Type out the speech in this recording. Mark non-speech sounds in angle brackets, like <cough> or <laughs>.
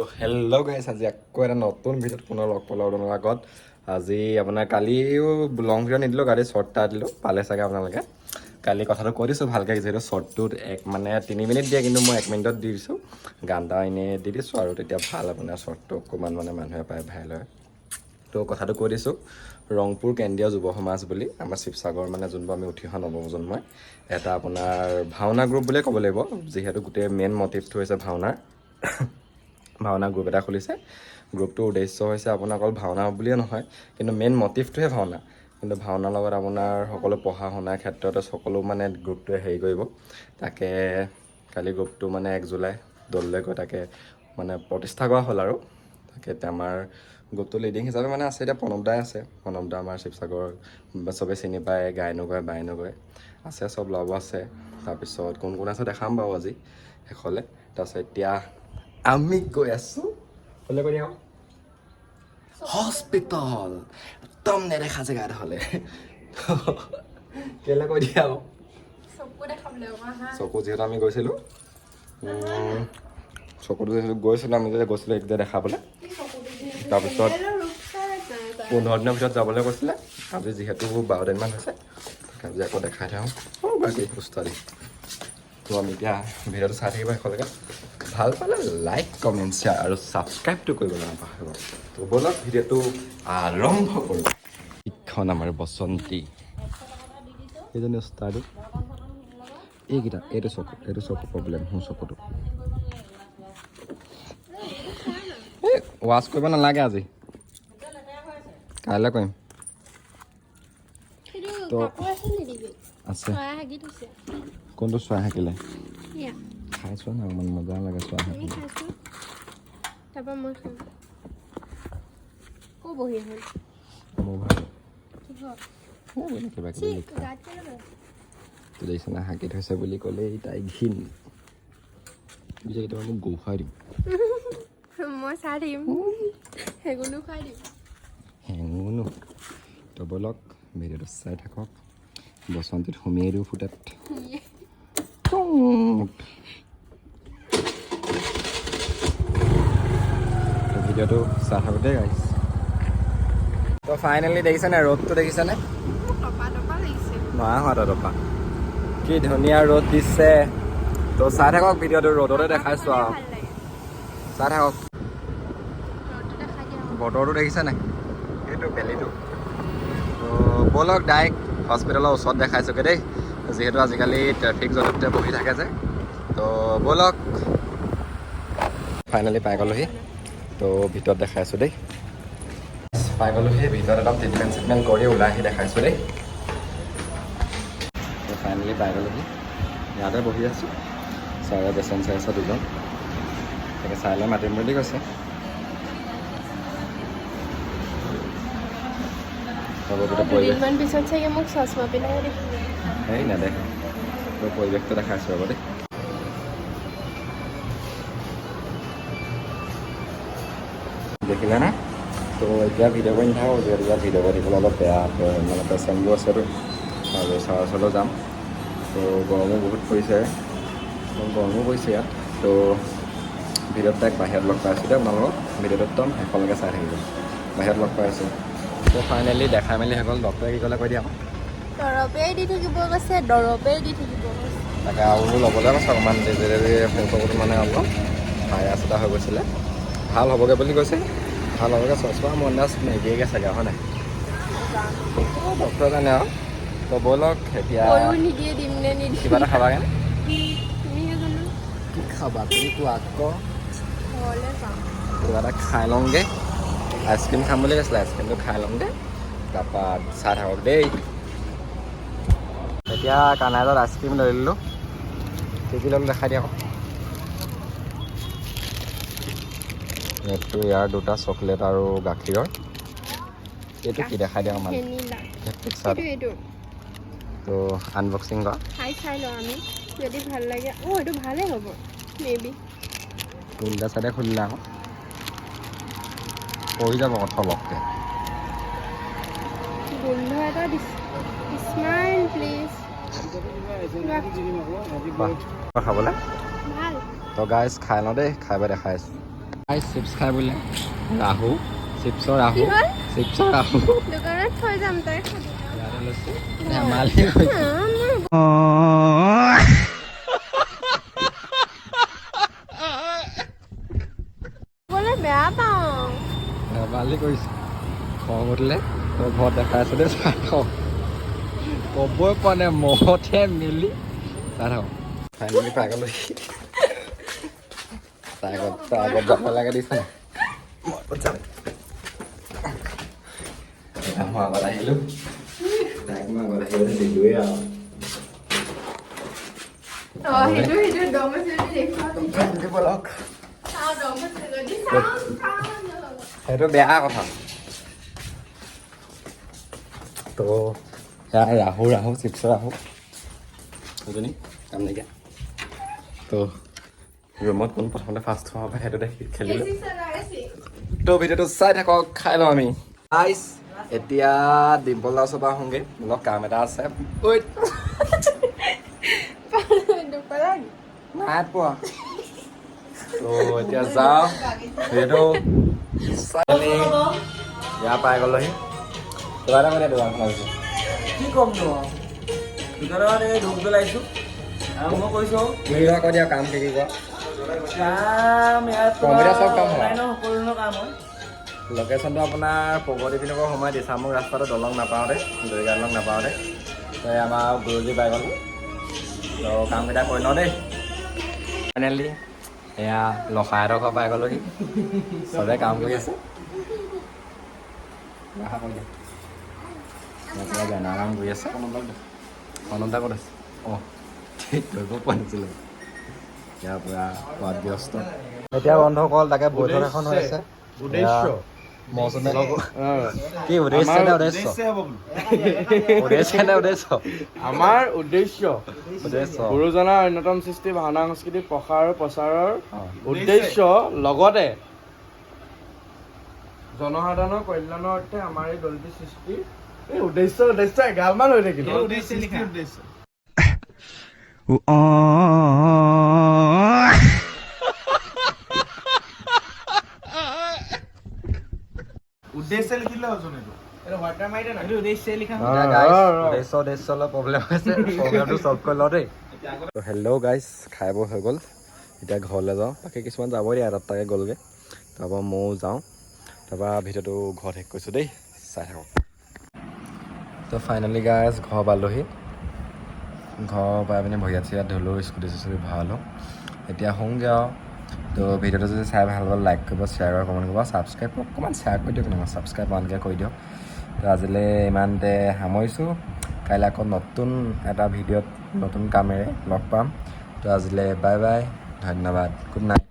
তো হেল্ল' গাইছ আজি আকৌ এটা নতুন ভিডিঅ'ত পুনৰ লগ পালোঁ আপোনাৰ আগত। আজি আপোনাৰ কালিও লং ভিডিঅ' নিদিলোঁ কালি শ্বৰ্ট এটা দিলোঁ, পালে চাগে আপোনালোকে। কালি কথাটো কৈ দিছোঁ ভালকৈ, যিহেতু শ্বৰ্টটোত এক মানে তিনি মিনিট দিয়ে, কিন্তু মই এক মিনিটত দি দিছোঁ। গান এটা এনেই দি দিছোঁ আৰু তেতিয়া ভালো আপোনাৰ শ্বৰ্টটো অকণমান মানে মানুহে পায়, ভালো হয়। তো কথাটো কৈ দিছোঁ, ৰংপুৰ কেন্দ্ৰীয় যুৱ সমাজ বুলি আমাৰ শিৱসাগৰ মানে যোনবোৰ আমি উঠি অহা নৱপ্ৰজন্মই, এটা আপোনাৰ ভাওনা গ্ৰুপ বুলিয়ে ক'ব লাগিব, যিহেতু গোটেই মেইন মটিভটো হৈছে ভাওনাৰ ভাওনা গ্ৰুপ এটা খুলিছে। গ্ৰুপটোৰ উদ্দেশ্য হৈছে আপোনাৰ অকল ভাওনা বুলিয়ে নহয় কিন্তু মেইন মটিভটোহে ভাওনা। কিন্তু ভাওনাৰ লগত আপোনাৰ সকলো পঢ়া শুনাৰ ক্ষেত্ৰতে সকলো মানে গ্ৰুপটোৱে হেৰি কৰিব। তাকে কালি গ্ৰুপটো মানে এক জুলাই দললৈ গৈ তাকে মানে প্ৰতিষ্ঠা কৰা হ'ল আৰু। তাকে এতিয়া আমাৰ গ্ৰুপটো লিডিং হিচাপে মানে আছে এতিয়া প্ৰণৱ দাই আছে। প্ৰণৱ দা আমাৰ শিৱসাগৰ চবেই চিনি পায় গায়নো গৈ বায়নো গৈ আছে চব ল'ব আছে। তাৰপিছত কোন কোন আছে দেখাম বাৰু আজি শেষলৈ। তাৰপিছত এতিয়া আমি গৈ আছোঁ ক'লে কৈ দিওঁ হস্পিটেল একদম নেদেখা জেগা এটা হ'লে কেলৈ কৈ দিয়া আৰু চকু যিহেতু আমি গৈছিলোঁ চকুটো গৈছিলোঁ আমি যেতিয়া গৈছিলোঁ এতিয়া দেখাবলৈ তাৰপিছত পোন্ধৰ দিনৰ ভিতৰত যাবলৈ কৈছিলে আজি যিহেতু বাৰ দিনমান হৈছে আজি আকৌ দেখাই অঁ বাকী দি তো আমি এতিয়া ভিডিঅ'টো চাই থাকিব শেষলৈকে ভালো পালে লাইক কমেণ্ট শ্বেয়াৰ আৰু ছাবস্ক্ৰাইবটো কৰিবলৈ নাপাহৰিব তো ব'লক ভিডিঅ'টো আৰম্ভ কৰোঁ। শিক্ষণ আমাৰ বসন্তী। এইজনী ষ্টাৰ্টো এইকেইটা এইটো চকু এইটো চকু প্ৰব্লেম মোৰ চকুটো। এই ৱাছ কৰিব নালাগে আজি। কাইলৈ কৰিম। তো আছে কোনটো চোৱা থাকিলে খাই মজা লাগে চোৱা থাকিলে তাৰপৰা মই খাম ক'ৰ বহি হ'ল মোৰ ভালো কিবা কিবি গাত কেলৈ তো দেখিছে না? হাঁকি থৈছে বুলি ক'লেই তাই কেতিয়াবা মোক গৰু খুৱাই দিম মই চাই দিম সেইগুলো খুৱাই দিম হেঙুনো তো ব'লক ভিডিঅ'টো চাই থাকক বসন্তীত সুমিয়াই দিওঁ ফুটাত ভিডিঅ'টো চাই থাকোঁতে গাইছ তো ফাইনেলি দেখিছেনে ৰ'দটো দেখিছেনে নহয় হোৱা ততপা কি ধুনীয়া ৰ'দ দিছে। তো চাই থাকক ভিডিঅ'টো ৰ'দতে দেখাইছোঁ আৰু। চাই থাকক। বতৰটো দেখিছেনে এইটো বেলিটো। তো ব'লক ডাইৰেক্ট হস্পিটেলৰ ওচৰত দেখাইছোগৈ দেই। যিহেতু আজিকালি ট্ৰেফিক য'তে বহি থাকে যে, তো ব'লক। ফাইনেলি পাই গ'লোহি। তো ভিতৰত দেখাইছোঁ দেই। পাই গ'লোহি, ভিতৰত একদম ট্ৰিটমেণ্ট চিটমেণ্ট কৰি ওলাই আহি দেখাইছোঁ দেই। তো ফাইনেলি পাই গ'লোহি। ইয়াতে বহি আছোঁ। ছাৰে পেচেণ্ট চাই আছে দুজন। তাকে চাই মাতিম বুলি কৈছে। পৰিৱেশ এই নেদেখে তোৰ পৰিৱেশটো দেখাইছোঁ আকৌ দেই দেখিলে না? তো এতিয়া ভিডিঅ' কৰি নাথাকোঁ যিহেতু ইয়াত ভিডিঅ' কৰি থাকিবলৈ অলপ বেয়া মানে পেচেণ্টবোৰ আছেতো আৰু। ছাৰ ওচৰলৈ যাম। তো গৰমো বহুত পৰিছে। তো গৰমো পৰিছে ইয়াত। তো ভিডিঅ'ত তাইক বাহিৰত লগ পাই আছোঁ দেই আপোনালোকক। ভিডিঅ'টো একদম শেষলৈকে চাই থাকিব। বাহিৰত লগ পাই আছোঁ। তো ফাইনেলি দেখাই মেলি শেষ হ'ল ডক্টৰে কি ক'লে কৈ দিয়া দৰৱেই দি থাকিব কৈছে দৰৱেই দি থাকিব কৈছে তাকে আৰু ল'বলৈ কৈছে অকণমান ডেজি ডেজি চকুটো মানে অলপ ভাইৰাছ এটা হৈ গৈছিলে। ভালো হ'বগৈ বুলি কৈছে। ভালো হ'বগৈ চচমা মন্দাজ নিদিয়েগৈ চাগে হয় নাই? ডক্টৰে জানে আৰু। তো ব'লক এতিয়া কিবা এটা খাবাগৈ? কি খাবা তুমি? কোৱা আকৌ কিবা এটা খাই লওঁগৈ। আইচক্ৰীম খাম বুলি কৈছিলে আইচক্ৰীমটো খাই লওঁগৈ। তাৰপৰা চাই থাকক দেই। এতিয়া কানাইলত আইচক্ৰীম লৈ ল'লোঁ কি কি ল'লোঁ দেখাই দিয়া আকৌ এইটো ইয়াৰ দুটা চকলেট আৰু গাখীৰৰ। এইটো কি দেখাই দিয়া এইটো তো আনবক্সিং কৰা। খাই চাই লওঁ আমি। যদি ভালো লাগে। অঁ এইটো ভালেই হ'ব। মেবি উল্টা চাইডে খুলিলে আকৌ। পৰি যাব আকৌ তলতকৈ গোন্ধ এটা দিছে স্মাইল প্লিজ খাবলৈ? তো গাইজ খাই লওঁ দেই খাই পাই দেখাই আছোঁ। চিপছ খাই বোলে। ৰাহু। চিপছৰ ৰাহু। চিপছৰ ৰাহু। ধেমালি বেয়া পাওঁ। ধেমালি কৰিছোঁ। খং উঠিলে তই ঘৰত দেখাই আছ দে চাই ক'বই পোৱা নাই মহতে মিলি চাই থাক ফাইনেলি পাই গ'লো তাই আগত তাই আগত যাব লাগে দিছে মই যাম মই আগত আহিলোঁ তাইক মই আগত আহিবলৈ দিলোঁৱেই আৰু অঁ সেইটো সেইটো দম আছে যদি দেখুৱা দিব লওক চাওঁ দম আছে যদি চাওঁ চাওঁ নহ'ব। সেইটো বেয়া কথা তো সেয়া ৰাহু ৰাহু চিপছৰ ৰাহু কাম নাইকিয়া তো ৰুমত কোন প্ৰথমতে ফাৰ্ষ্ট হোৱা হ'ব সেইটো দেখি খেলিলোঁ। তো ভিডিঅ'টো চাই থাকক খাই লওঁ আমি আইচ এতিয়া ডিম্পল দাসৰ পৰা আহোঁগৈ অলপ কাম এটা আছে। <laughs> নাই পোৱা। তো এতিয়া যাওঁ। <laughs> ইয়াৰ পাই গ'লোহি। কিবা এটা মানে দোকানখন হৈছে। কি ক'ম নো ভিতৰত এই ধূপ জ্বলাইছোঁ। আৰম্ভ কৰিছোঁ তুমি কৈ দিয়া কাম কি কি কোৱা? কাম ইয়াত কম্পিউটাৰ চব কাম হয়। অনলাইনৰ সকলো ধৰণৰ কাম হয়। লোকেশ্যনটো আপোনাৰ প্ৰগতি পিনকৰ সময় দিছামুখ ৰাস্তাটো দলং নাপাওঁতে দৰিকা দলং নাপাওঁতে। তো এই আমাৰ গুৰুজী পাই গ'লো। তো কামকেইটা কৰি লওঁ দেই। ফাইনেলি এয়া লখাইহঁতৰ ঘৰ পাই গ'লোহি। চবে কাম কৰি আছে। আহা কৰি দিয়া। মই কিবা বেনাৰ কাম কৰি আছে অনন্তা ক'ত আছে অঁ ঠিক কৰিব পৰা নাছিলোঁ ইয়াৰ পৰা পোৱাত ব্যস্ত এতিয়া বন্ধুসকল তাকে বৈঠক এখন হৈ আছে। উদ্দেশ্য। মৌচুমে কি উদ্দেশ্য নে উদ্দেশ্য? উদ্দেশ্য নে উদ্দেশ্য? আমাৰ উদ্দেশ্য। উদ্দেশ্য। গুৰুজনাৰ অন্যতম সৃষ্টি ভাওনা সংস্কৃতি প্ৰসাৰ আৰু প্ৰচাৰৰ। উদ্দেশ্য। লগতে জনসাধাৰণৰ কল্যাণৰ অৰ্থে আমাৰ এই দলটিৰ সৃষ্টি উদ্দেশ্য লিখিলে দেই হেল্ল' গাইজ খাই বৈ হৈ গ'ল এতিয়া ঘৰলৈ যাওঁ বাকী কিছুমান যাবই দিয়া তাত তাকে গ'লগৈ তাৰপৰা ময়ো যাওঁ তাৰপৰা ভিডিঅ'টো ঘৰত শেষ কৰিছোঁ দেই চাই থাকক তো ফাইনেলি গাইজ ঘৰ পালোহি। ঘৰ পাই পিনে ভৰিয়াত চৰিয়াত ধুলোঁ, স্কুটি চিস্কুটি ভৰালোঁ। এতিয়া শুওঁগৈ আৰু। তো ভিডিঅ'টো যদি চাই ভালো পালে লাইক কৰিব শ্বেয়াৰ কৰিব কমেণ্ট কৰিব ছাবস্ক্ৰাইব অকণমান শ্বেয়াৰ কৰি দিয়ক নহয় ছাবস্ক্ৰাইব ভালকৈ কৰি দিয়ক। তো আজিলৈ ইমানতে সামৰিছোঁ। কাইলৈ আকৌ নতুন এটা ভিডিঅ'ত নতুন কামেৰে লগ পাম। তো আজিলৈ বাই বাই ধন্যবাদ। Good night